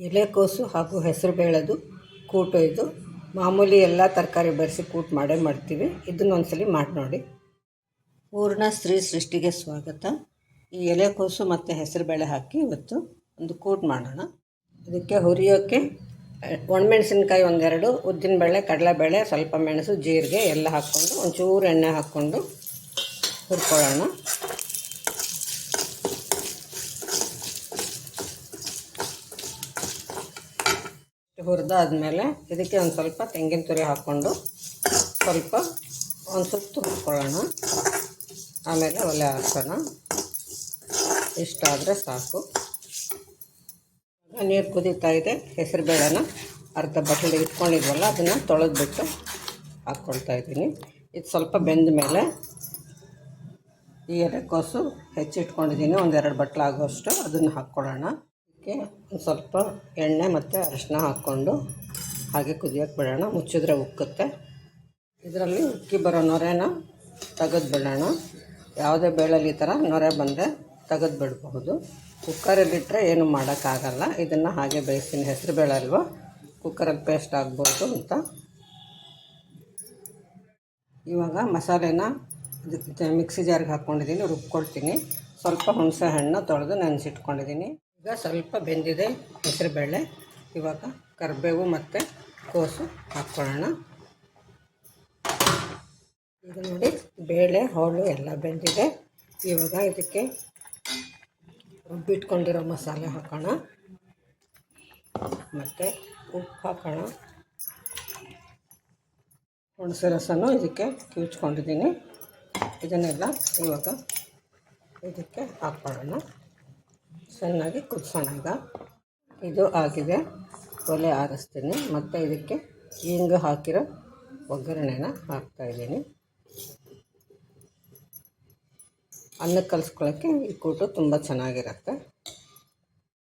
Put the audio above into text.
ಎಲೆಕೋಸು ಹಾಗೂ ಹೆಸರುಬೇಳೆದು ಕೂಟು ಇದು. ಮಾಮೂಲಿ ಎಲ್ಲ ತರಕಾರಿ ಬೆರೆಸಿ ಕೂಟು ಮಾಡೇ ಮಾಡ್ತೀವಿ. ಇದನ್ನ ಒಂದ್ಸಲಿ ಮಾಡಿ ನೋಡಿ. ಪೂರ್ಣ ಸ್ತ್ರೀ ಸೃಷ್ಟಿಗೆ ಸ್ವಾಗತ. ಈ ಎಲೆಕೋಸು ಮತ್ತು ಹೆಸರುಬೇಳೆ ಹಾಕಿ ಇವತ್ತು ಒಂದು ಕೂಟು ಮಾಡೋಣ. ಇದಕ್ಕೆ ಹುರಿಯೋಕ್ಕೆ ಒಣಮೆಣಸಿನ್ಕಾಯಿ ಒಂದೆರಡು ಉದ್ದಿನಬೇಳೆ ಕಡಲೆಬೇಳೆ ಸ್ವಲ್ಪ ಮೆಣಸು, ಜೀರಿಗೆ ಎಲ್ಲ ಹಾಕ್ಕೊಂಡು ಒಂಚೂರು ಎಣ್ಣೆ ಹಾಕ್ಕೊಂಡು ಹುರ್ಕೊಳ್ಳೋಣ. ಹುರಿದಾದ್ಮೇಲೆ ಇದಕ್ಕೆ ಒಂದು ಸ್ವಲ್ಪ ತೆಂಗಿನ ತುರಿ ಹಾಕ್ಕೊಂಡು ಸ್ವಲ್ಪ ಒಂದು ಸ್ವಲ್ಪ ಹುರ್ಕೊಳ್ಳೋಣ ಆಮೇಲೆ ಒಲೆ ಹಾಕೋಣ. ಇಷ್ಟಾದರೆ ಸಾಕು. ನೀರು ಕುದೀತಾ ಇದೆ. ಹೆಸರುಬೇಳೆನ ಅರ್ಧ ಬಟ್ಲಿಗೆ ಇಟ್ಕೊಂಡಿದ್ವಲ್ಲ, ಅದನ್ನು ತೊಳೆದ್ಬಿಟ್ಟು ಹಾಕ್ಕೊಳ್ತಾ ಇದ್ದೀನಿ. ಇದು ಸ್ವಲ್ಪ ಬೆಂದ ಮೇಲೆ ಈ ಹೆಚ್ಚಿಟ್ಕೊಂಡಿದ್ದೀನಿ. ಒಂದೆರಡು ಬಟ್ಲು ಆಗೋಷ್ಟು ಅದನ್ನು ಹಾಕ್ಕೊಳ್ಳೋಣ. ಅದಕ್ಕೆ ಸ್ವಲ್ಪ ಎಣ್ಣೆ ಮತ್ತು ಅರಿಶಿನ ಹಾಕ್ಕೊಂಡು ಹಾಗೆ ಕುದಿಯೋಕೆ ಬಿಡೋಣ. ಮುಚ್ಚಿದ್ರೆ ಉಕ್ಕುತ್ತೆ. ಇದರಲ್ಲಿ ಉಕ್ಕಿ ಬರೋ ನೊರೆನ ತೆಗೆದು ಬಿಡೋಣ. ಯಾವುದೇ ಬೇಳೆಲಿ ಈ ಥರ ನೊರೆ ಬಂದರೆ ತೆಗೆದು ಬಿಡಬಹುದು. ಕುಕ್ಕರಲ್ಲಿಟ್ಟರೆ ಏನು ಮಾಡೋಕ್ಕಾಗಲ್ಲ. ಇದನ್ನು ಹಾಗೆ ಬೇಯಿಸ್ತೀನಿ ಹೆಸರು ಬೇಳೆ ಅಲ್ವಾ? ಕುಕ್ಕರಲ್ಲಿ ಪೇಸ್ಟ್ ಆಗ್ಬೋದು ಅಂತ. ಇವಾಗ ಮಸಾಲೆನ ಮಿಕ್ಸಿ ಜಾರ್ಗೆ ಹಾಕ್ಕೊಂಡಿದ್ದೀನಿ ರುಬ್ಕೊಳ್ತೀನಿ. ಸ್ವಲ್ಪ ಹುಣಸೆ ಹಣ್ಣು ತೊಳೆದು ನೆನೆಸಿಟ್ಕೊಂಡಿದ್ದೀನಿ. ಈಗ ಸ್ವಲ್ಪ ಬೆಂದಿದೆ ಹೆಸರುಬೇಳೆ ಇವಾಗ ಕರಿಬೇವು ಮತ್ತು ಕೋಸು ಹಾಕ್ಕೊಳ್ಳೋಣ. ಈಗ ನೋಡಿ, ಬೇಳೆ, ಹೋಳು ಎಲ್ಲ ಬೆಂದಿದೆ. ಇವಾಗ ಇದಕ್ಕೆ ರುಬ್ಬಿಟ್ಕೊಂಡಿರೋ ಮಸಾಲೆ ಹಾಕೋಣ. ಮತ್ತು ಉಪ್ಪು ಹಾಕೋಣ. ಹುಣಸೆ ರಸನೂ ಇದಕ್ಕೆ ಕಿವುಚ್ಕೊಂಡಿದ್ದೀನಿ. ಇದನ್ನೆಲ್ಲ ಇವಾಗ ಇದಕ್ಕೆ ಹಾಕ್ಕೊಳ್ಳೋಣ. ಚೆನ್ನಾಗಿ ಕುದಿಸೋಣ ಈಗ. ಇದು ಆಗಿದೆ. ಒಲೆ ಆರಿಸ್ತೀನಿ. ಮತ್ತು ಇದಕ್ಕೆ ಹಿಂಗೆ ಹಾಕಿರೋ ಒಗ್ಗರಣೆನ ಹಾಕ್ತಾಯಿದ್ದೀನಿ ಅನ್ನ ಕಲಿಸ್ಕೊಳ್ಳೋಕ್ಕೆ ಈ ಕೂಟು ತುಂಬ ಚೆನ್ನಾಗಿರುತ್ತೆ.